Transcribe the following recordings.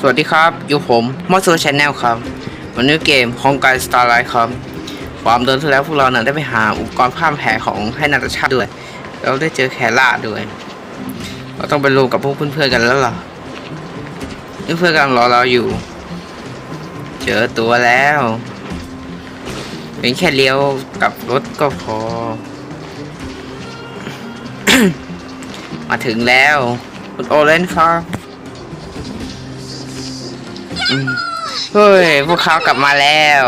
สวัสดีครับ อยู่ผมมอสโซชแนลครับ วันนี้เกมของการสตาร์ไลท์ครับความเดินที่แล้วพวกเราเนี่ยได้ไปหาอุปกรณ์ผ้าแผลของให้นาตาชาด้วยแล้วได้เจอแคล่าด้วย เราต้องไปรวมกับพวกเพื่อนๆกันแล้วล่ะเพื่อนๆกำลังรอเราอยู่ เจอตัวแล้วเป็นแค่เลี้ยวกับรถก็พอ มาถึงแล้วคุณโอเลนครับ เฮ้ย พวกเขากลับมาแล้ว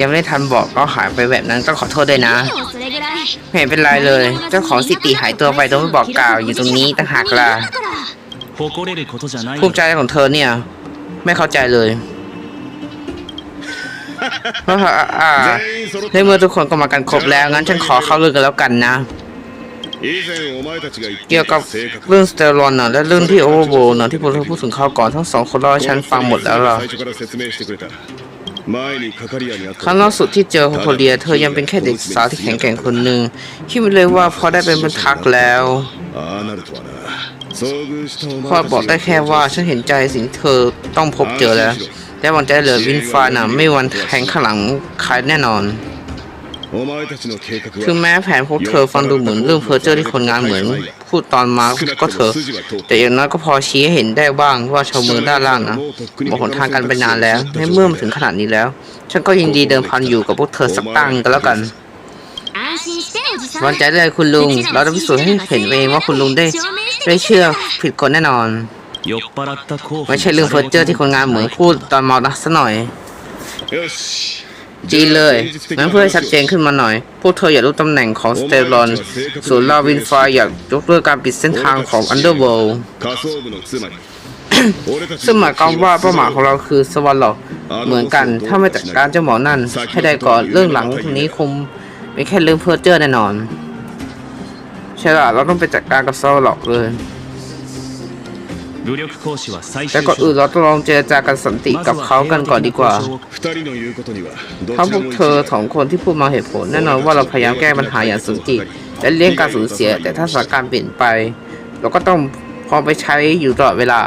ยังไม่ทันบอกก็หายไปแบบนั้นต้องขอโทษด้วยนะ ไม่เป็นไรเลย เจ้าของสิติหายตัวไปต้องไม่บอกกล่าวอยู่ตรงนี้ต่างหากล่ะภูมิใจของเธอเนี่ย ไม่เข้าใจเลยเพราะอ่าในเมื่อทุกคนก็มากันครบแล้วงั้นฉันขอเข้าเรื่องกันแล้วกันนะ เกี่ยวกับเรื่องสเตอรอนนะและเรื่องที่โอเวอร์โบนะที่ผมเคยพูดถึงเขาก่อนทั้งสองคนเรอฉันฟังหมดแล้วล่ะครั้งล่าสุดที่เจอโฮโทเลีย เธอยังเป็นแค่เด็กสาวที่แข็งแกร่งคนหนึ่งคิดไม่เลยว่าพอได้เป็นบรรทักแล้วพ่อบอกได้แค่ว่าฉันเห็นใจสิ่งเธอต้องพบเจอแล้วแต่วังใจเหลือวินฟานะไม่วันแทงข้างหลังใครแน่นอน ถึงแม้แผนพบเธอฟังดูเหมือนเรื่องเพอร์เจอร์ที่คนงานเหมือน พูดตอนมาก็เถอะแต่อย่างน้อยก็พอชี้ให้เห็นได้บ้างว่าชาวเมืองด้านล่างนะบอกหนทางกันไปนานแล้วในเมื่อมาถึงขนาดนี้แล้ว ฉันก็ยินดีเดิมพันอยู่กับพวกเธอสักตั้งก็แล้วกันวางใจเลยคุณลุง เราจะพิสูจน์ให้เห็นเองว่าคุณลุงได้ได้เชื่อผิดคนแน่นอน ไม่ใช่เรื่องเฟอร์เจอร์ที่คนงานเหมือนพูดตอนมานะซะหน่อย จีเลย งั้นเพื่อให้ชัดเจนขึ้นมาหน่อย พวกเธออย่ากรู้ตำแหน่งของสเตลอนส่วนลาวินฟายอยากยกเลิกการปิดเส้นทางของอันเดอร์เวิลด์ซึ่งหมายความว่าเป้าหมายของเราคือสวรรค์หรอกเหมือนกัน ถ้าไม่จัดการเจ้าหมอนั่น ให้ได้ก่อนเรื่องหลังนี้คงไม่แค่เรื่องเพื่อเจ้อแน่นอน ใช่ล่ะ เราต้องไปจัดการกับสวรรค์เลย แต่ก่อนอื่นเราต้องลองเจรจากันสันติกับเขากันก่อนดีกว่าถ้าพวกเธอสองคนที่พูดมาเหตุผลแน่นอนว่าเราพยายามแก้ปัญหาอย่างสันติและเลี่ยงการสูญเสีย แต่ถ้าสถานการณ์เปลี่ยนไป เราก็ต้องพร้อมไปใช้อยู่ตลอดเวลา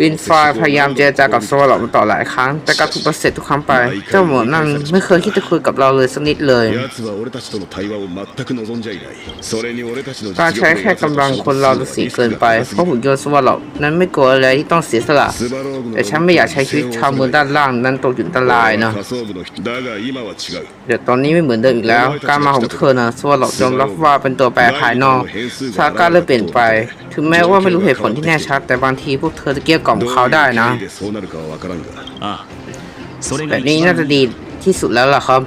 วินฟรายพยายามเจรจากับโสวอกมาต่อหลายครั้ง แต่ก็ถูกปฏิเสธทุกครั้งไป เจ้าหมอนั่นไม่เคยคิดจะคุยกับเราเลยสักนิดเลยการใช้แค่กำลังคนเราดูสีเกินไป เพราะหุ่นยนต์สวอลนั้นไม่กลัวอะไรที่ต้องเสียสละ แต่ฉันไม่อยากใช้ชีวิตชาวเมืองด้านล่างนั้นตกอยู่อันตรายนะเดี๋ยวตอนนี้ไม่เหมือนเดิมอีกแล้ว การมาของเธอนะสวอลยอมรับว่าเป็นตัวแปรภายนอกสานการเริ่มเปลี่ยนไป ถึงแม้ว่าไม่รู้เหตุผลที่แน่ชัดแต่บางทีพวกเธอจะเกี้ยกล่อมเขาได้นะแบบนี้น่าจะดีที่สุดแล้วล่ะครับ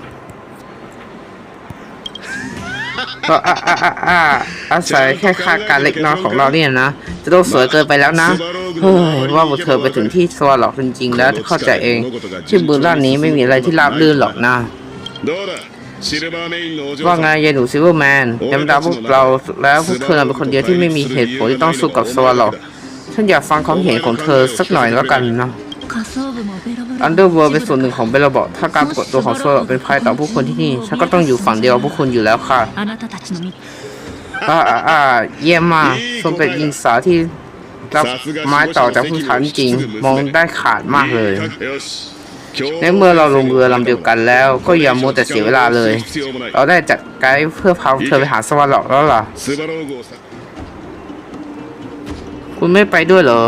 ก็อาอาอาอาอาศัยแค่ค่าการเล็กน้อยของเราเนี่ยนะ จะต้องสวยเกินไปแล้วนะ เฮ้ย ว่าพวกเธอไปถึงที่สวรรค์จริงๆแล้วเข้าใจเอง ชื่อบืนล่านนี้ไม่มีอะไรที่ราบรื่นหรอกนะ ว่าไงยายหนูซิลเวอร์แมนยำดาพวกเราแล้วพวกเธอเป็นคนเดียวที่ไม่มีเหตุผลที่ต้องสู้กับสวรรค์ ฉันอยากฟังความเห็นของเธอสักหน่อยแล้วกันเนาะอันเดอร์เวิร์เป็นส่วนหนึ่งของเบลบอถ้าการปรากฏตัวของโซลเป็นภัยต่อผู้คนที่นี่ ฉันก็ต้องอยู่ฝั่งเดียวกับผู้คนอยู่แล้วค่ะอ่าอ่าเยี่ยมมากสมเป็นยิงสาที่รับไม้ต่อจากผู้ชายจริง มองได้ขาดมากเลย ในเมื่อเราลงเรือลำเดียวกันแล้ว ก็อย่ามัวแต่เสียเวลาเลย เราได้จัดไกด์เพื่อพาเธอไปหาสวรรค์หรอกแล้วล่ะ คุณไม่ไปด้วยเหรอ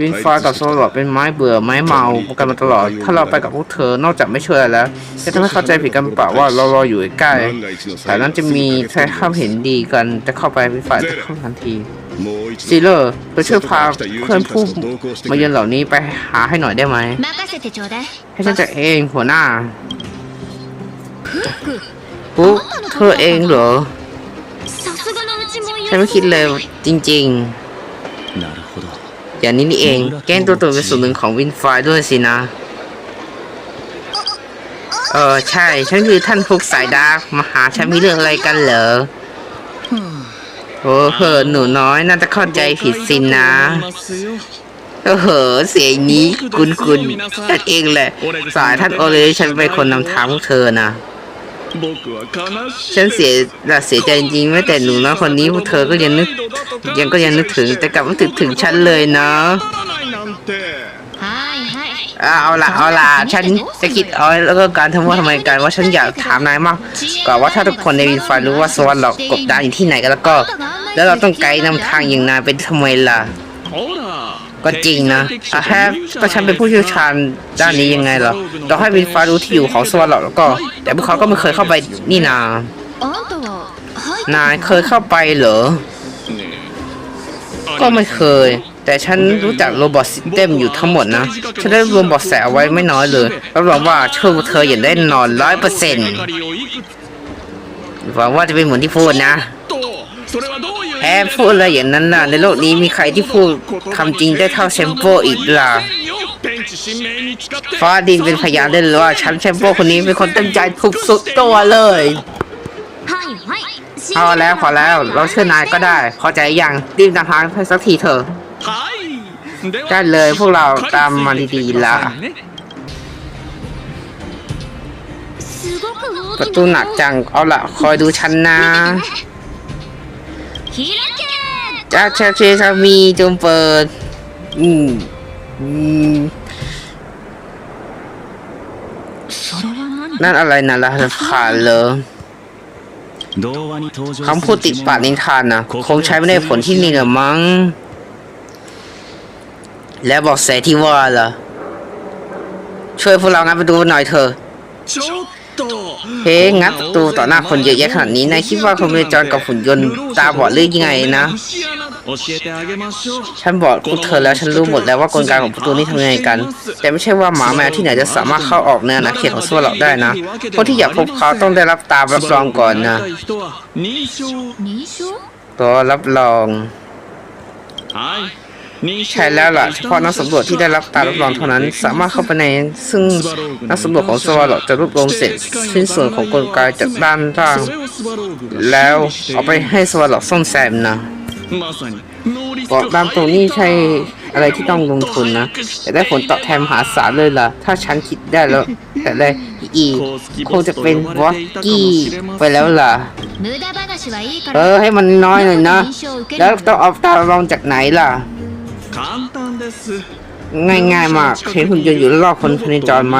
วินฟ้ากับโซลอดเป็นไม้เบื่อไม้เมากันมาตลอด ถ้าเราไปกับพวกเธอนอกจากไม่ช่วยแล้วจะทำให้เข้าใจผิดกันเปล่าว่าเรารออยู่ใกล้แต่นั้นจะมีใช้ข้ามเห็นดีกันจะเข้าไปวินฟ้าจะเข้าทันทีซีเลอร์ไปช่วยพาเพื่อนผู้มาเยือนเหล่านี้ไปหาให้หน่อยได้ไหมให้ฉันจะเองหัวหน้าปุ๊เธอเองเหรอ ฉันไม่คิดเลยจริงๆ อย่างนี้นี่เอง แก้งตัวตัวเป็นส่วนหนึ่งของวินฟายด้วยสินะ เออใช่ ฉันคือท่านพวกสายดาร์กมาหาฉันมีเรื่องอะไรกันเหรอโอ้เหอหนูน้อยน่าจะเข้าใจผิดสินนะเออเหอเสียงนี้คุณคุณนั่นเองแหละ สายท่านโอเลยฉันเป็นคนนำทางพวกเธอนะ ฉันเสียหละเสียใจจริงแม้แต่หนูน้อคนนี้พวกเธอก็ยังนึก ยังก็ยังนึกถึงแต่กลับไม่ถึงถึงฉันเลยเนาะเอาละเอาละฉันจะคิดเอาแล้วก็การทำว่าทำไมกันว่าฉันอยากถามนายมากกว่าว่าถ้าทุกคนในวินฟารู้ว่าสวรรค์เรากบดานอยู่ที่ไหนกันแล้วก็ แล้วเราต้องไกด์นำทางอย่างนายเป็นทำไมล่ะ ก็จริงนะแต่แค่ก็ฉันเป็นผู้เชี่ยวชาญด้านนี้ยังไงหรอเราให้วินฟ้ารู้ที่อยู่ของสวอตหรอกแล้วก็ แต่พวกเขาก็ไม่เคยเข้าไปนี่นา นายเคยเข้าไปเหรอ ก็ไม่เคย แต่ฉันรู้จักโรบอทซิสเต็มอยู่ทั้งหมดนะ ฉันได้รวมบอทแสเอาไว้ไม่น้อยเลยรับรองว่าช่วยเธออย่างได้นอนร้อยเปอร์เซ็นต์หวังว่าจะเป็นเหมือนที่พูดนะ แอมพูดอะไรอย่างนั้นน่ะ ในโลกนี้มีใครที่พูดคำจริงได้เท่าแชมโปอีกล่ะฟ้าดินเป็นพยานได้เลยว่าฉันแชมโปคนนี้เป็นคนตั้งใจทุบสุดตัวเลยเอาแล้วพอแล้วเราเชื่อนายก็ได้พอใจอยังดิ้นำทางไปสักทีเถอะได้เลยพวกเราตามมาดีๆล่ะประตูหนักจังเอาละคอยดูฉันนะ 開け จ้าชาเชซามีจงเปิด อืมอืม それは何 นั่นอะไรนะล่ะผ่านเลย 童話に登場 คำพูดติดปากนิทานนะคงใช้ไม่ได้ผลที่นี่หรอมั้ง และบอกแสที่ว่าล่ะ ช่วยพวกเรางัดประตูหน่อยเถอะ ちょっと เฮ้งัดประตูต่อหน้าคนเยอะแยะขนาดนี้นายคิดว่าคอมพิวจอนกับหุ่นยนต์ตาบอดหรือยังไงนะฉันบอกพวกเธอแล้วฉันรู้หมดแล้วว่ากลไกของประตูนี้ทำยังไงกัน แต่ไม่ใช่ว่าหมาแมวที่ไหนจะสามารถเข้าออกใน่าณาเขตของซัวเรกได้นะคนที่อยากพบเขาต้องได้รับตารับรองก่อนนะตัวรับรอง ใช่แล้วล่ะ เฉพาะนักสำรวจที่ได้รับการรับรองเท่านั้น สามารถเข้าไปในซึ่งนักสำรวจของสวาอลจะรวบรวมเศษชิ้นส่วนของกลไกจากด้านล่าง แล้วเอาไปให้สวาอลซ่อมแซมนะบอกตามตรงนี้ใช่อะไรที่ต้องลงทุนนะ แต่ได้ผลตอบแทนมหาศาลเลยล่ะ ถ้าฉันคิดได้แล้ว แต่เลยอีคงจะเป็นวอสกี้ไปแล้วล่ะ เออให้มันน้อยหน่อยนะ แล้วต้องเอาตาลองจากไหนล่ะ 簡単です ง่ายๆมากเห็นหุ่นยนต์อยู่รอบๆคนพเนจรไหม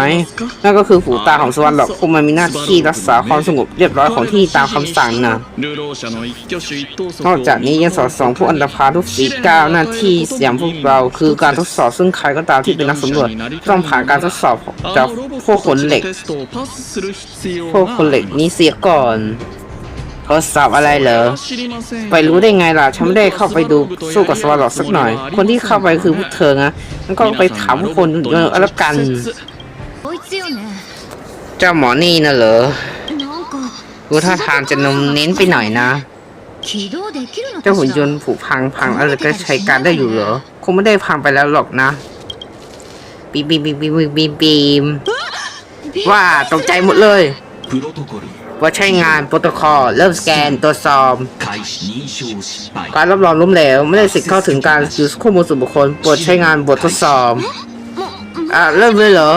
นั่นก็คือหูตาของสวรรค์หรอกพวกมันมีหน้าที่รักษาความสงบเรียบร้อยของที่ตามคำสั่งนะ 流浪者の一挙手一投足 นอกจากนี้ยังสอดส่องผู้อันตรพาลทุกสีก้าวหน้าที่อย่างพวกเราคือการทดสอบซึ่งใครก็ตามที่เป็นนักสำรวจ ต้องผ่านการทดสอบจากพวกขนเหล็ก พวกคนเหล็กนี้เสียก่อน ทดสอบอะไรเหรอ ไปรู้ได้ไงล่ะ ฉันไม่ได้เข้าไปดูสู้กับสวอตหรอกสักหน่อย คนที่เข้าไปคือพวกเธอนะงั้นก็ไปถามคนแล้วกัน เจ้าหมอนี่นะเหรอรู้ท่าทางจะนมเน้นไปหน่อยนะ เจ้าหุ่นยนต์ผุพังพังอะไรก็ใช้การได้อยู่เหรอ คงไม่ได้พังไปแล้วหรอกนะ บีมบีมบีมบีมบีมบีมว่าตกใจหมดเลย ว่าใช้งานโปรโตคอลเริ่มสแกนตรวจสอบการรับรองล้มเหลวไม่ได้สิทธิ์เข้าถึงการยูสข้อมูลส่วนบุคคลโปรดใช้งานบททดสอบอะเริ่มเลยเหรอ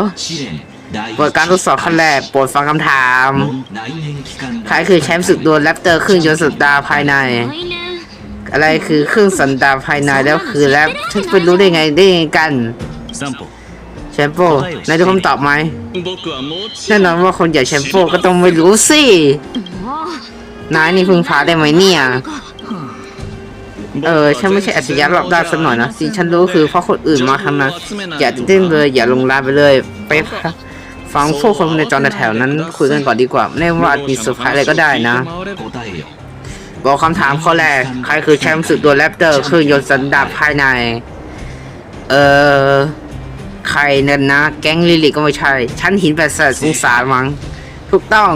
บทการทดสอบขั้นแรกโปรดฟังคำถามใครคือแชมป์สุดดวลแรปเตอร์เครื่องยนต์สันดาภายใน อะไรคือเครื่องสันดาภายในแล้วคือแรปฉันไปรู้ได้ไงได้ไงกัน แชมโปนายจะคำตอบไหมแน่นอนว่าคนอย่างแชมโปก็ต้องไม่รู้สิ นายนี่พึ่งพาได้ไหมเนี่ย เออ ฉันไม่ใช่อัจฉริยะรอบด้านสักหน่อยนะ สิฉันรู้คือเพราะคนอื่นมาทำนะ อย่าตื่นเลย อย่าลงลาไปเลย ไปฟังพวกคนในจอนแถวนั้น คุยกันก่อนดีกว่า ไม่ว่าอามีเซอร์ไพรส์อะไรก็ได้นะบอกคำถามข้อแรก ใครคือแชมป์สุดตัวแรปเตอร์ คือยนต์สันดาปภายใน เออ ใครเนินนะ แก๊งลิลิก็ไม่ใช่ ชั้นหินแปดแสนสงสารมั้ง ถูกต้อง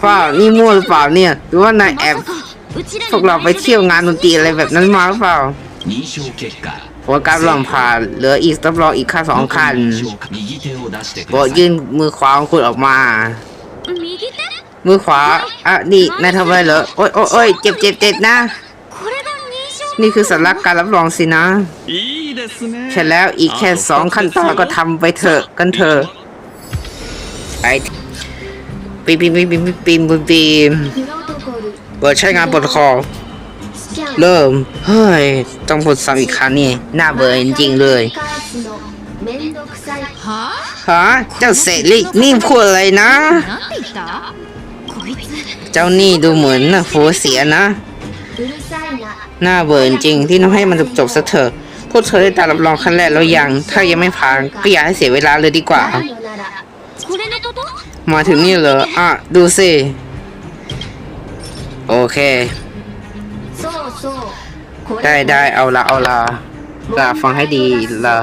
เปล่านี่มั่วหรือเปล่าเนี่ย หรือว่านายแอบพวกเราไปเที่ยวงานดนตรีอะไรแบบนั้นมาหรือเปล่าหัวการลองผ่านเหลืออีกรับรออีกค่าสองคันโบยื่นมือขวาของคุณออกมา มือขวาอะนี่นายทำอะไรเหรอโอ๊ยโอ๊ยเจ็บเจ็บเจ็บนะ นี่คือสัญลักษณ์การรับรองสินะ ใช่แล้วอีกแค่สองขั้นตอนก็ทำไปเถอะกันเถอะไปีมปีมปีมปีมปีมปีมเปิดใช้งานบลคอ เริ่ม เฮ้ย ต้องปลดซ้ำอีกครั้งนี่น่าเบื่อจริงเลยฮะเจ้าเสลินี่พูดอะไรนะ เจ้านี่ดูเหมือนนะโฟเสียนะ หน้าเบิร์จริงที่ทำให้มันจบจบซะเถอะพวกเธอได้ตารับรองขั้นแรกแล้วยัง ถ้ายังไม่ผ่านก็อย่าให้เสียเวลาเลยดีกว่า มาถึงนี่เหรอ อะ ดูสิ โอเค ได้ได้เอาละเอาละลาฟังให้ดีละ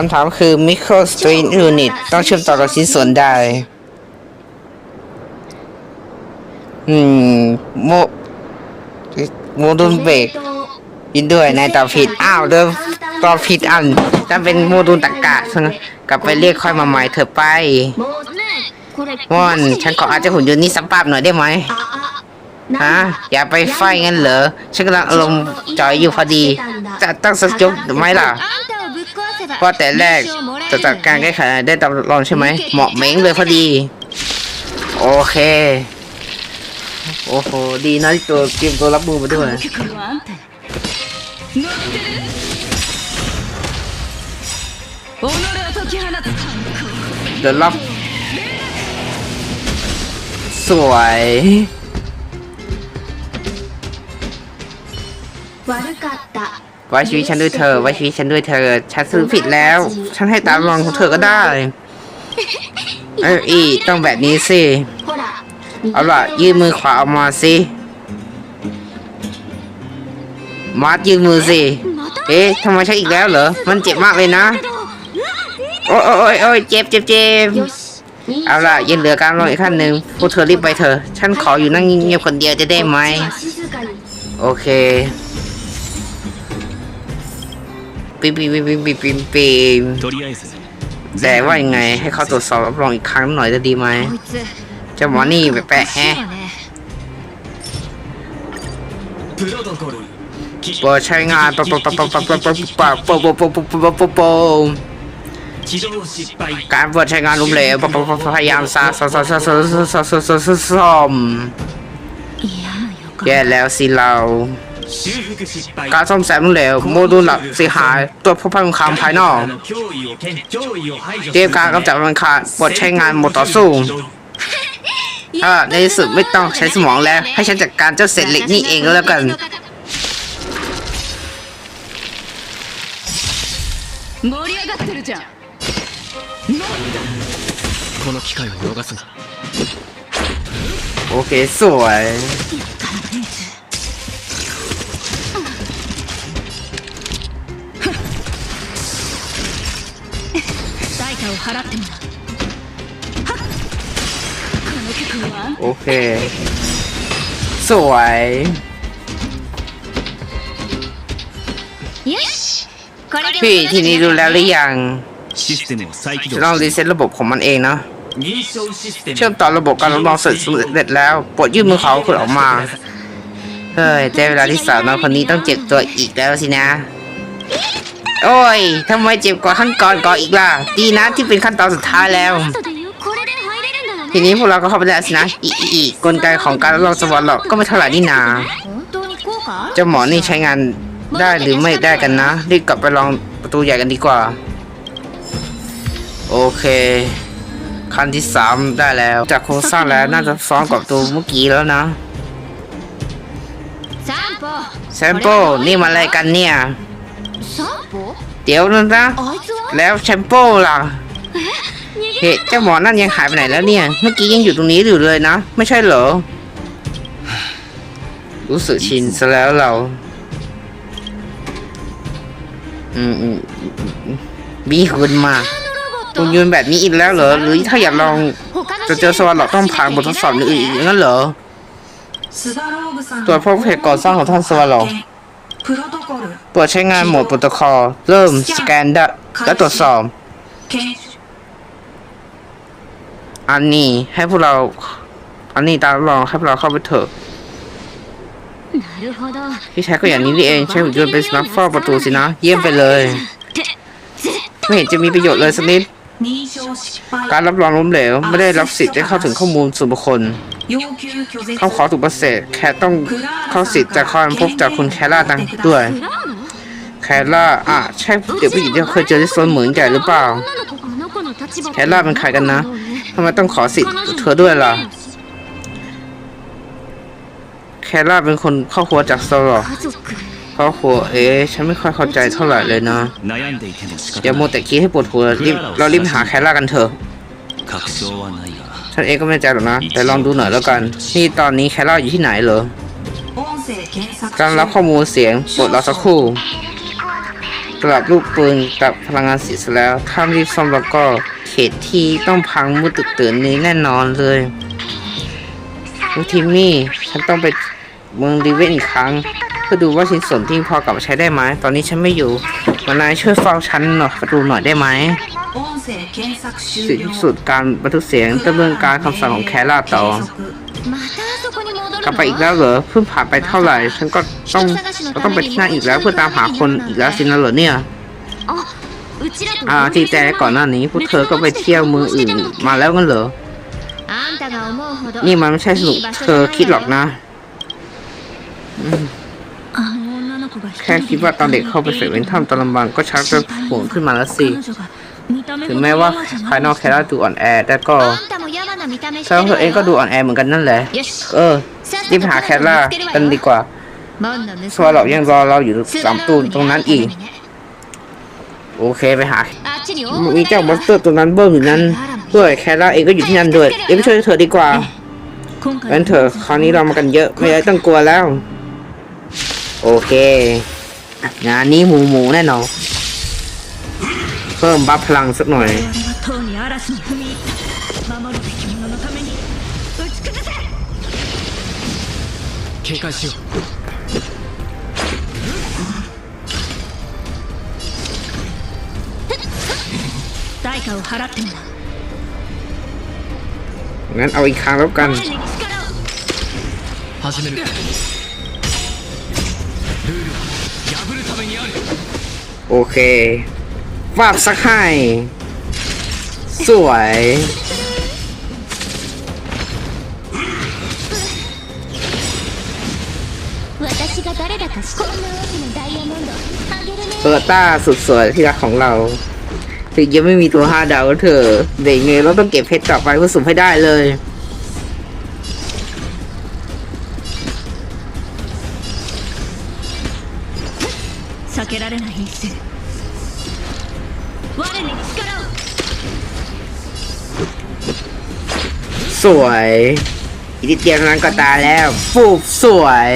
คำถามคือ microstring Unit ต้องเชื่อมต่อกับชิ้นส่วนใดอืม โมโมดูลเบรกยินด้วยนายตอบผิด อ้าวเดิมตอบผิดอันนั่เป็นโมดูลตะกะซะนะกลับไปเรียกค่อยมาใหม่เถอะไปวอนฉันขออาจจะหุ่นยนต์นี้สัมปาบหน่อยได้ไหมฮะอย่าไปไฟงั้นเหรอ ฉันกำลังอารมณ์จอยอยู่พอดี จะตั้งสักยกไหมล่ะ ว่าแต่แรก 認証もらえる จะจัดการแก้ไขได้ตามรองใช่ไหม เหมาะเม้งเลยพอดี โอเค โอ้โห ดีนะที่ตัวเตรียมตัวรับมือมาด้วย 結構あんた乗ってる己を解き放つ เดินรับ สวย 悪かった ไว้ชีวิตฉันด้วยเธอ ไว้ชีวิตฉันด้วยเธอ ฉันซื้อผิดแล้ว ฉันให้ตามรองของเธอก็ได้ เอออีต้องแบบนี้สิ เอาล่ะ ยื่นมือขวาออกมาสิ มัดยื่นมือสิ เอ๊ะทำไมใช่อีกแล้วเหรอ มันเจ็บมากเลยนะ โอ้ยโอ้ยโอ้ยเจ็บเจ็บเจ็บเอาล่ะยังเหลือการรออีกขั้นหนึ่งพวกเธอรีบไปเถอะ ฉันขออยู่นั่งเงียบคนเดียวจะได้ไหม โอเค ปิ๊บปิ๊บปิ๊บปิ๊บปิ๊บปิ๊บแต่ว่ายังไงให้เขาตรวจสอบรับรองอีกครั้งหน่อยจะดีไหมเจ้ามอนี่แปลแฮะเปิดใช้งานปะปะปปปปปปปปปปปปปการเปิดใช้งานล้มเหลวพยายามซาซาซาซาซาซาซาซาซาซาซอมแย่แล้วสิเรา การซ่อมแซมล้มเหลวโมดูลหลักเสียหายตัวจพบพังคำภายนอกเตรียมการกำจัดมันขาดบทใช้งานหมดต่อสู้ถ้าในที่สุดไม่ต้องใช้สมองแล้ว ให้ฉันจัดการเจ้าเศษเหล็กนี่เองก็แล้วกันโอเคสวย を払ってもらうはっこの曲は โอเค สวย よしこれで พี่ทีนี้รู้แล้วหรือยัง システムを再起 จะ 動 ต้องรีเซ็ตระบบของมันเองนะ 認証システム เชื่อมต่อระบบการรับรองเสร็จสำเร็จแล้วโปรดยื่นมือเขาคุณออกมา เฮ้ยได้เวลาที่สาวน้อยคนนี้ต้องเจ็บตัวอีกแล้วสินะ โอ้ยทำไมเจ็บกว่าขั้นก่อนก่ออีกล่ะ ดีนะที่เป็นขั้นตอนสุดท้ายแล้ว ทีนี้พวกเราก็เข้าไปแล้วสินะ อีอีอีกลไกของการลองสวอตหรอกก็ไม่เท่าไหร่นี่นาเจ้าหมอนี่ใช้งานได้หรือไม่ได้กันนะ รีบกลับไปลองประตูใหญ่กันดีกว่า โอเค ขั้นที่สามได้แล้ว จากโครงสร้างแล้วน่าจะซ้อมกับตัวเมื่อกี้แล้วนะแซมโปนี่มาอะไรกันเนี่ย เดี๋ยวนั่นนะแล้วแชมโป้ล่ะเฮ้เจ้าหมอนั่นยังหายไปไหนแล้วเนี่ย เมื่อกี้ยังอยู่ตรงนี้อยู่เลยนะ ไม่ใช่เหรอ รู้สึกชินซะแล้วเรา อืมมีคุณมาคุณยืนแบบนี้อีกแล้วเหรอ หรือถ้าอยากลองจะเจอสวรรค์ต้องผ่านบททดสอบอื่นอีกงั้นเหรอ ตัวพวกเหตุก่อสร้างของท่านสวรรค์ เปิดใช้งานโหมดโปรโตคอล เริ่มสแกนและตรวจสอบ อันนี้ให้พวกเรา อันนี้ตามลองให้พวกเราเข้าไปเถอะพี่ชายก็อย่างนี้นี่เองใช้หุ่นยนต์เป็นสนับเฝ้ประตูสินะ เยี่ยมไปเลย ไม่เห็นจะมีประโยชน์เลยสักนิด การรับรองล้มเหลว ไม่ได้รับสิทธิ์ได้เข้าถึงข้อมูลส่วนบุคคล เขาขอถูกประเสริแคทต้องเข้าสิทธิ์จากคอนพบจากคุณแคล่าตังด้วย แคล่าอะใช่เด็กผู้หญิงที่เคยเจอที่โซนเหมือนแกหรือเปล่า แคล่าเป็นใครกันนะทำไมต้องขอสิทธิ์เธอด้วยล่ะ แคล่าเป็นคนครอบครัวจากโซลครอบครัวเอ๊ะฉันไม่ค่อยเข้าใจเท่าไหร่เลยนะอย่าโมแต่คิดให้ปวดหัวรีบเรารีบหาแคล่ากันเถอะ ท่านเองก็ไม่แน่ใจหรอกนะ แต่ลองดูหน่อยแล้วกัน นี่ตอนนี้แคลร์อยู่ที่ไหนเหรอ การรับข้อมูลเสียงปลดรอสักครู่กลับลูกปืนกับพลังงานสิเสียแล้ว ถ้ารีบซ่อมแล้วก็เขตที่ต้องพังมืดตึกตื่นนี้แน่นอนเลยลูกทิมมี่ ฉันต้องไปเมืองดีเวนอีกครั้ง เพื่อดูว่าชิ้นส่วนที่พอกลับมาใช้ได้ไหม ตอนนี้ฉันไม่อยู่มานายช่วยเฝ้าฉันหน่อยประตูหน่อยได้ไหม สิ้นสุดการบันทึกเสียงดำเนินการคำสั่งของแคลาต่อกลับไปอีกแล้วเหรอเพิ่งผ่านไปเท่าไหร่ ฉันก็ต้องก็ต้องไปที่นั่นอีกแล้วเพื่อตามหาคนอีกแล้วสินะเหรอเนี่ยอาจีแต่ก่อนหน้านี้พวกเธอก็ไปเที่ยวมืออื่นมาแล้วกันเหรอ นี่มันไม่ใช่สนุกเธอคิดหรอกนะแค่คิดว่าตอนเด็กเข้าไปเสกเวนท่ามตอนลำบากก็ชักจะห่วงขึ้นมาแล้วสิ ถึงแม้ว่าภายนอกแคระดูอ่อนแอแต่ก็เธอเองก็ดูอ่อนแอเหมือนกันนั่นแหละ เออรีบหาแคระกันดีกว่าสวอลยังรอเราอยู่สามตูนตรงนั้นอีก โอเคไปหา มีเจ้ามอนสเตอร์ตัวนั้นเบิ้มอยู่นั้นด้วยแคระเองก็อยู่ที่นั่นด้วยเอ็มช่วยเธอดีกว่างั้นเธอคราวนี้เรามากันเยอะไม่ต้องกลัวแล้ว โอเค งานนี้หมูหมูแน่นอน เพิ่มบัฟพลังสักหน่อยงั้นเอาอีกครั้งแล้วกันโอเค วาบสักให้ สวย เปิดต้าสุดสวยที่รักของเรา ถึงยังไม่มีตัวห้าดาวก็เถอะเด็กเงยเราต้องเก็บเพชรต่อไปเพื่อสุ่มให้ได้เลย วยอีกนิดเดียวเานั้นก็ตายแล้วฟูบสวย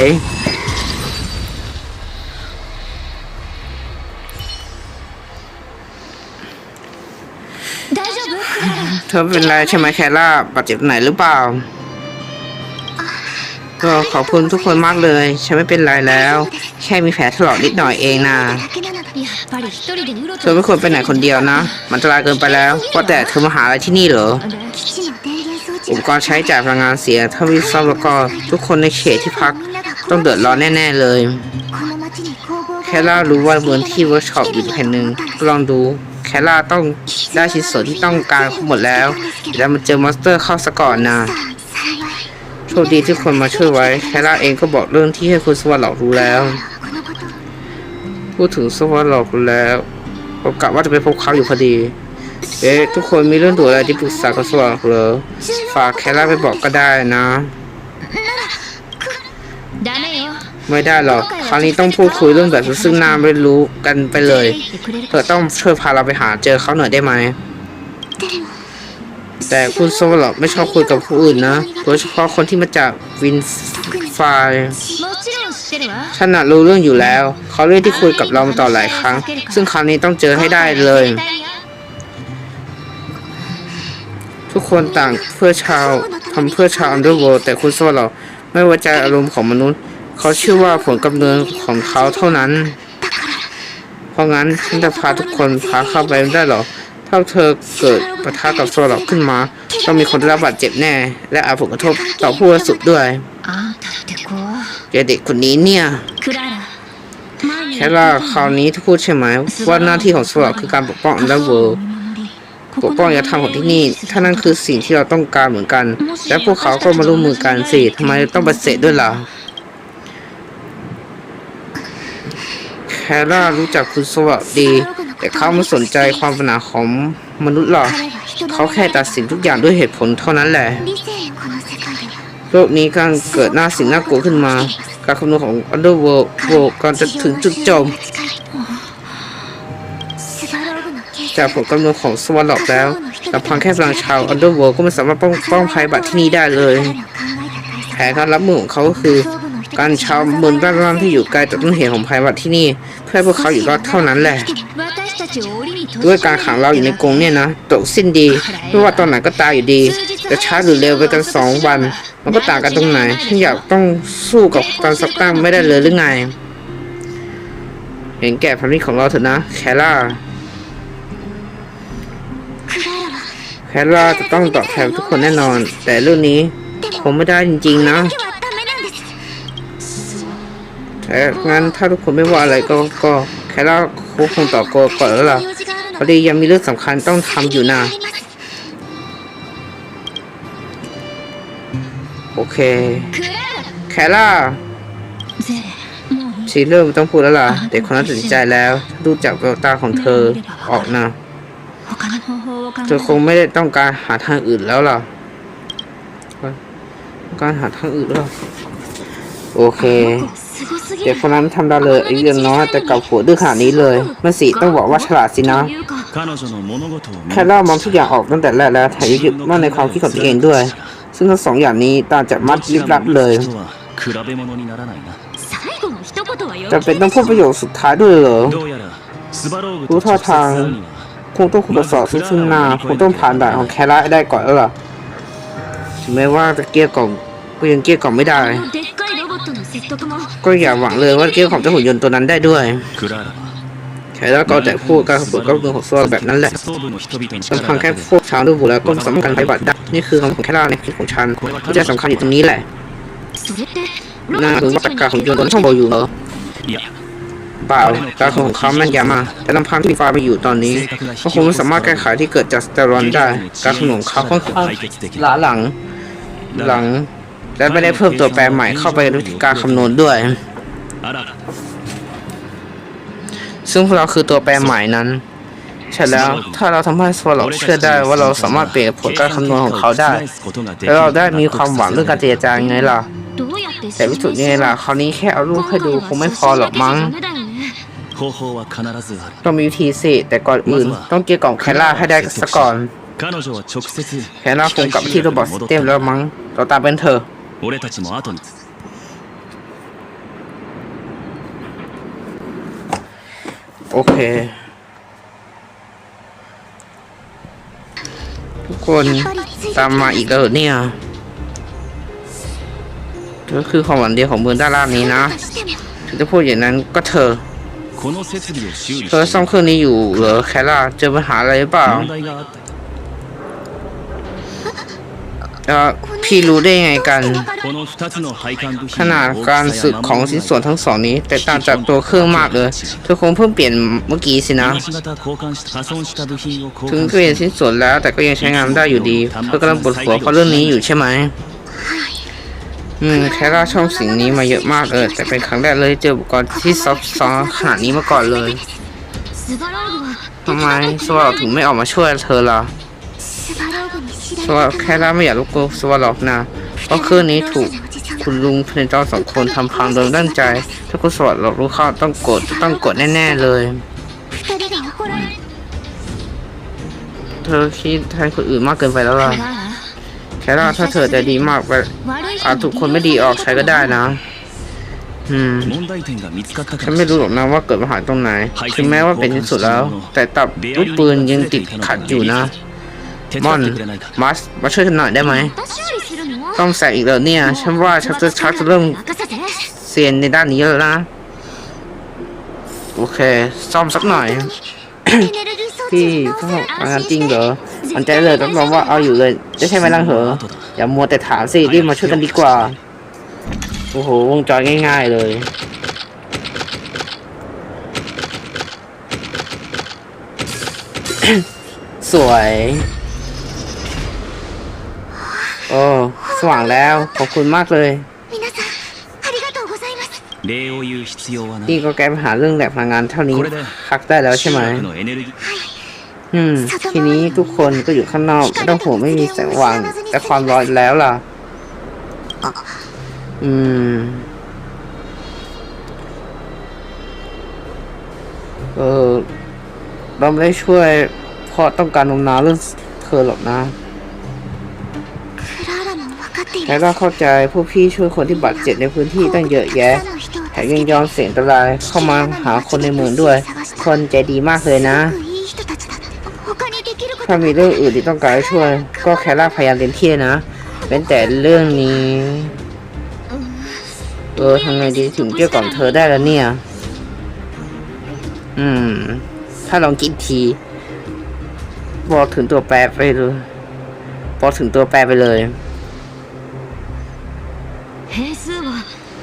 เธอเป็นไรใช่ไหมแคล่าบาดเจ็บไหนหรือเปล่า ก็ขอบคุณทุกคนมากเลย ฉันไม่เป็นไรแล้ว แค่มีแผลถลอกนิดหน่อยเองนะเธอไม่ควรไปไหนคนเดียวนะ มันจะลายเกินไปแล้ว ว่าแต่เธอมาหาอะไรที่นี่เหรอ อุปกรณ์ใช้จ่ายพลังงานเสีย ถ้าวิซ่อมแล้วก็ทุกคนในเขตที่พักต้องเดือดร้อนแน่ ๆ เลย แคล่ารู้ว่าเหมือนที่เวิร์กช็อปอยู่แห่งหนึ่งลองดู แคล่าต้องได้ชิ้นส่วนที่ต้องการหมดแล้ว แล้วมันเจอมอนสเตอร์เข้าซะก่อนนะโชคดีที่คนมาช่วยไว้ แคล่าเองก็บอกเรื่องที่ให้คุณสวัสดิ์หลอกรู้แล้ว พูดถึงสวัสดิ์หลอกรู้แล้วผมกะว่าจะไปพบเขาอยู่พอดี เอ๊ะทุกคนมีเรื่องด่วนอะไรที่ปรึกษากับสว่างหรือฝากแคลร่าไปบอกก็ได้นะ ไม่ได้หรอกคราวนี้ต้องพูดคุยเรื่องแบบซึ่งหน้าไม่รู้กันไปเลยเธอต้องช่วยพาเราไปหาเจอเขาหน่อยได้ไหมแต่คุณโซลไม่ชอบคุยกับผู้อื่นนะโดยเฉพาะคนที่มาจากวินไฟฉันน่ะรู้เรื่องอยู่แล้ว เขาเรื่องที่คุยกับเรามาต่อหลายครั้ง ซึ่งคราวนี้ต้องเจอให้ได้เลย ทุกคนต่างเพื่อชาวทำเพื่อชาวอันเดอร์เวิลด์แต่คุณโซเราไม่ไว้ใจอารมณ์ของมนุษย์ เขาเชื่อว่าผลกำเนิดของเขาเท่านั้น เพราะงั้นฉันจะพาทุกคนพาเข้าไปไได้หรอ ถ้าเธอเกิดปะทะกับโซลอกขึ้นมา ต้องมีคนรับบาดเจ็บแน่ และอาจผลกระทบต่อผู้สุดด้วยเด็กคนนี้เนี่ยแคล่าคราวนี้ที่พูดใช่ไหมว่าหน้าที่ของโซลอกคือการปกป้องอันเดอร์เวิลด์ ปกป้องยธรรมของที่นี่ถ้านั่นคือสิ่งที่เราต้องการเหมือนกัน และพวกเขาก็มาร่วมมือกันสิทำไมต้องปฏิเสธด้วยล่ะแคล่ารู้จักคุณสวัสดี แต่เขาไม่สนใจความปัญหาของมนุษย์หรอกเขาแค่ตัดสินทุกอย่างด้วยเหตุผลเท่านั้นแหละโลกนี้กำลังเกิดหน้าสิ่งน่ากลัวขึ้นมา การคำนวณของอันเดอร์เวิร์กการจะถึงจุดจบ จากผลกำเนิดของสวอตหลอกแล้วลำพังแค่พลังชาวอันเดอร์เวิลด์ก็ไม่สามารถป้องป้องภัยบัตรที่นี่ได้เลย แผนการรับมือของเขาก็คือ การชาวมืองร่างที่อยู่ไกลจากต้นเหตุของภัยบัตรที่นี่ เพื่อพวกเขาอยู่รอดเท่านั้นแหละด้วยการขังเราอยู่ในกรงเนี่ยนะตกสิ้นดีไม่ว่าตอนไหนก็ตายอยู่ดีจะช้าหรือเร็วไปกันสองวัน มันก็ต่างกันตรงไหนที่อยากต้องสู้กับตอนสักตั้งไม่ได้เลยหรือไง เห็นแก่พันธุ์ของเราเถอะนะแคล่า แคทว่าจะต้องตอบแทนทุกคนแน่นอน แต่เรื่องนี้ผมไม่ได้จริงๆนะแต่งั้นถ้าทุกคนไม่ว่าอะไรก็ก็แคทว่าคุคงต่อโกก่อนแล้วล่ะพอดียังมีเรื่องสำคัญต้องทำอยู่นะโอเค แคล่าชีเริ่มต้องพูดแล้วล่ะ เด็กคนนั้นตัดใจแล้ว ดูจากแววตาของเธอออกนะ คะเธอคงไม่ได้ต้องการหาทางอื่นแล้วหรอการหาทางอื่นแล้วโอเคเด็กคนนั้นทำได้เลยไอ้เรื่องน้อยแต่กับหัวดื้อขนาดนี้เลยเมื่อสิต้องบอกว่าฉลาดสินะแค่เล่ามองทุกอย่างออกตั้งแต่แรกแล้วแถมยึดมั่นในความคิดของตัวเองด้วย ซึ่งทั้งสองอย่างนี้ต่างจากมัดลิบลับเลยจะเป็นต้องพูดประโยคสุดท้ายด้วยเหรอรู้ท่าทาง คงต้องขุดทดสอบซึ่งนาคงต้องผ่านด่านของแคระได้ก่อนเออถึงแม้ว่าจะเกี้ยกล่อมก็ยังเกี้ยกล่อมไม่ได้ ก็อย่าหวังเลยว่าเกี้ยกล่อมเจ้าหุ่นยนต์ตัวนั้นได้ด้วยแคระก็แต่พูดการขบวนก็เมืองของโซ่แบบนั้นแหละลำพังแค่พวกชาวดูบุแล้วก็สำมารถการปฏิบัติได้นี่คือคำของแคระในคิดของฉันที่จะสำคัญอยู่ตรงนี้แหละน่าคือว่าจักรของยนต์ตัวนั้นช่องเบาอยู่เหรอ ปล่าการของเขาแม่นยำมากแต่ลำพังที่ฟาร์มอยู่ตอนนี้ก็คงไม่สามารถแก้ไขที่เกิดจากสเตอรอนได้ การขนมเขาค่อนข้างล้หลังหลัง และไม่ได้เพิ่มตัวแปรใหม่เข้าไปในวิธีการคำนวณด้วย ซึ่งเราคือตัวแปรใหม่นั้นใช่แล้วถ้าเราทำให้สวอลเชื่อได้ว่าเราสามารถเปลี่ยนผลการคำนวณของเขาได้ แล้วเราได้มีความหวังเรื่องการเจรจาไงล่ะ แต่วิสุทธ์ไงล่ะคราวนี้แค่เอารูปให้ดูคงไม่พอหรอกมั้ง ต้องมีวิธีสิ แต่ก่อนอื่น ต้องเกลี่ยกล่อมแคล่าให้ได้สักก่อนแคล่าคงกลับที่โรบอทสเต็มแล้วมั้งเราตามเป็นเธอโอเค ทุกคนตามมาอีกแล้วเนี่ยก็คือความหวังเดียวของเมืองด้านล่างนี้นะถึงจะพูดอย่างนั้นก็เธอ เธอซ่อมเครื่องนี้อยู่เหรอแคล่าเจอปัญหาอะไรเปล่าพี่รู้ได้ไงกัน ขนาดการสึกของชิ้นส่วนทั้งสองนี้ แต่ต่างจากตัวเครื่องมากเลยเธอคงเพิ่งเปลี่ยนเมื่อกี้สินะ ถึงเปลี่ยชิ้นส่วนแล้วแต่ก็ยังใช้งานได้อยู่ดีเธอกำลังปวดหัวเพราะเรื่องนี้อยู่ใช่ไหม อืมแคร่าช่องสิ่งนี้มาเยอะมากเลยแต่เป็นครั้งแรกเลยเจออุปกรณ์ที่ซับซ้อนขนาดนี้มาก่อนเลยทำไมสวัสดถึงไม่ออกมาช่วยเธอล่ะสวาแคร่าไม่อยากรบกวนสวัสดิ์นะเพราะคืนนี้ถูกคุณลุงเพลนจอสองคนทำพังโดยตั้งใจ ถ้าคุณสวัสดิ์รารู้ข้าต้องกดต้องกดแน่ๆเลย เธอคิดแทนคนอื่นมากเกินไปแล้วล่ะ ใช้ล่าถ้าเธอใจดีมากไปอาถูกคนไม่ดีออกใช้ก็ได้นะฉันไม่รู้หรอกนะว่าเกิดปัญหาตรงไหนคือแม้ว่าเป็นที่สุดแล้ว แต่ตับลูกปืนยังติดขัดอยู่นะมอนมัสมาช่วยฉันหน่อยได้ไหมต้องใส่อีกแล้วเนี่ยฉันว่าชักจะชักจะเริ่มเซียนในด้านนี้แล้วนะ โอเค ซ่อมสักหน่อย พี่ก็มาจริงเหรอ สนใจเลยรับองว่าเอาอยู่เลยจะใช่ไหมล่ะเหรออย่ามัวแต่ถามสิรีบมาช่วยกันดีกว่า โอ้โหวงจรง่าย ๆเลยสวย โอ้ สว่างแล้ว ขอบคุณมากเลย นี่ก็แก้ปัญหาเรื่องแหลกพลังงานเท่านี้พักได้แล้วใช่ไหม อืม ทีนี้ทุกคนก็อยู่ข้างนอกแล้วผมไม่มีแสงว่างแต่ความร้อนแล้วล่ะ อืม เออเราไม่ได้ช่วยเพราะต้องการนมน้ำเรื่องเธอหรอกนะแล้ก็เข้าใจพวกพี่ช่วยคนที่บาดเจ็บในพื้นที่ตั้งเยอะแยะแถมยังยอมเสี่ยงอันตรายเข้ามาหาคนในเมืองด้วย คนใจดีมากเลยนะ ถ้ามีเรื่องอื่นที่ต้องการช่วย ก็แค่ล่าพยายามเต็มที่นะเป็นแต่เรื่องนี้เออทำไงดีถึงเกี่ยวกับเธอได้แล้วเนี่ย อืม ถ้าลองคิดที บอกถึงตัวแปรไปเลยบอกถึงตัวแปรไปเลย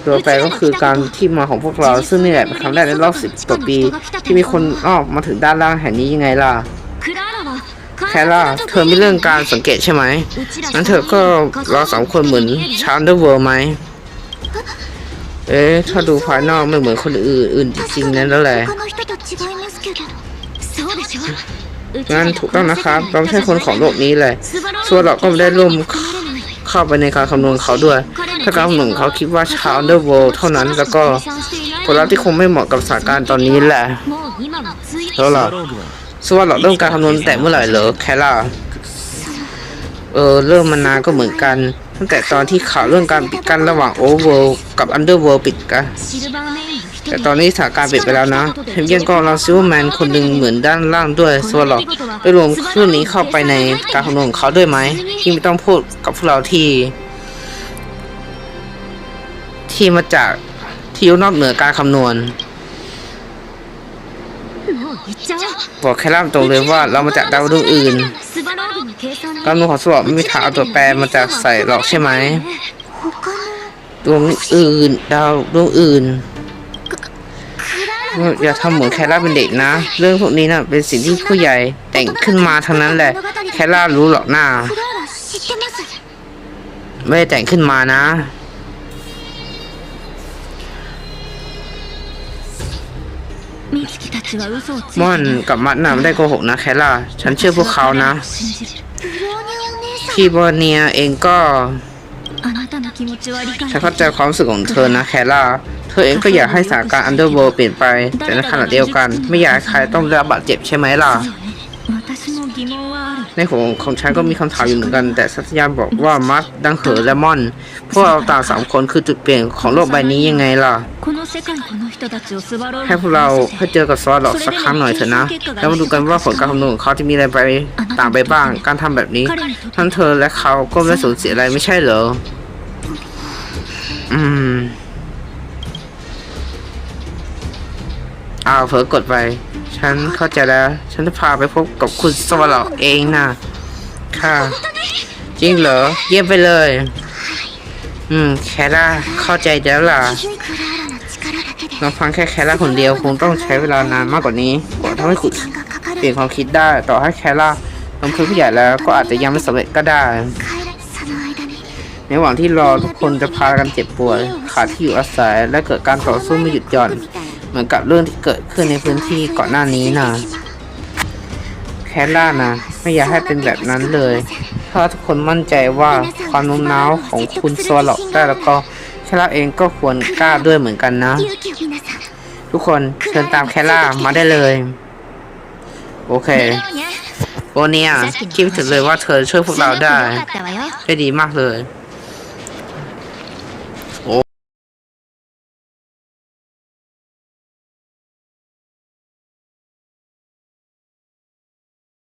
ตัวแปรก็คือการที่มาของพวกเรา ซึ่งนี่แหละเป็นครั้งแรกในรอบสิบกว่าปี ที่มีคนอ้อมมาถึงด้านล่างแห่งนี้ยังไงล่ะ แคล่าเธอไม่เรื่องการสังเกตใช่ไหมงั้นเธอก็เราสองคนเหมือนชาวเดอร์เวิร์ไหม เอ๊ะ ถ้าดูภายนอกไม่เหมือนคนอื่นจริงๆนั่นแล้วแหละงั้นถูกต้องนะครับเราไม่ใช่คนของโลกนี้เลยส่วนเราก็ไม่ได้ร่วมเข้าไปในการคำนวณเขาด้วย ถ้าการคำนวณเขาคิดว่าชาวเดอร์เวิร์เท่านั้นแล้วก็ผลลัพธ์ที่คงไม่เหมาะกับสถานการณ์ตอนนี้แหละแล้วล่ะ สวัสดิ์เริ่มการคำนวณแต่เมื่อไหร่เหรอแคล่าเออเริ่มมานานก็เหมือนกัน ตั้งแต่ตอนที่ข่าวเรื่องการปิดกั้นระหว่างโอเวอร์กับอันเดอร์เวอร์ปิดกันแต่ตอนนี้สถานการณ์เปลี่ยนไปแล้วนะเฮมเยียนก็เราซิวแมนคนหนึ่งเหมือนด้านล่างด้วยสวัสดิ์ไปรวมเรื่องนี้เข้าไปในการคำนวณของเขาด้วยไหมที่ไม่ต้องพูดกับพวกเราที่ ที่มาจากที่อยู่นอกเหนือการคำนวณ บอกแค่ล่ามตรงเลยว่าเรามาจากดาวดวงอื่นกำลังของสวบปไม่มีทาเอาตัวแปรมาจากใส่หรอกใช่ไหมดวงอื่น ดาวดวงอื่นอย่าทำเหมือนแคลร่าเป็นเด็กนะ เรื่องพวกนี้นะ่ะเป็นสิ่งที่ผู้ใหญ่แต่งขึ้นมาเท่านั้นแหละ แคลร่ารู้หรอกหน้าไม่แต่งขึ้นมานะ ม่อนกับมัดน่ะไม่ได้โกหกนะแคล่าฉันเชื่อพวกเขานะคีบอเนียเองก็ฉันเข้าใจความรู้สึกของเธอนะแคล่าเธอเองก็อยากให้สถานการณ์อันเดอร์เวิลด์เปลี่ยนไป แต่ในขณะเดียวกัน ไม่อยากใใครต้องได้รับบาดเจ็บใช่ไหมล่ะ ในหัวของฉันก็มีคำถามอยู่เหมือนกัน แต่สัตยาบอกว่ามัสดังเหอและมอน พวกเราตาสามคนคือจุดเปลี่ยนของโลกใบนี้ยังไงล่ะ ให้พวกเราให้เจอกับซอสหลอกสักครั้งหน่อยเถอะนะ แล้วมาดูกันว่าผลการคำนวณของเขาจะมีอะไรไปต่างไปบ้าง การทำแบบนี้ ทั้งเธอและเขาก็ไม่สูญเสียอะไรไม่ใช่เหรอ อืม อ้าวเผลอกดไป ฉันเข้าใจแล้ว ฉันจะพาไปพบกับคุณสวรลเองนะค่ะ จริงเหรอ เยี่ยมไปเลย อืม แคร่าเข้าใจแล้วล่ะลองฟังแค่แคร่าคนเดียวคงต้องใช้เวลานานมากกว่านี้กว่าทำให้คุณเปลี่ยนความคิดได้ ต่อให้แคร่าลงทุนผู้ใหญ่แล้วก็อาจจะยังไม่สำเร็จก็ได้ในระหว่างที่รอทุกคนจะพากันเจ็บปวดขาดที่อยู่อาศัยและเกิดการต่อสู้ไม่หยุดหย่อน เหมือนกับเรื่องที่เกิดขึ้นในพื้นที่ก่อนหน้านี้นะแคลล่านะ ไม่อยากให้เป็นแบบนั้นเลย ถ้าทุกคนมั่นใจว่าความนุ่มน้าวของคุณโซลอกได้แล้วก็แคลล่าเองก็ควรกล้าด้วยเหมือนกันนะ ทุกคนเชิญตามแคลล่ามาได้เลย โอเคโอเนี่ยคิดถึงเลยว่าเธอช่วยพวกเราได้ได้ดีมากเลย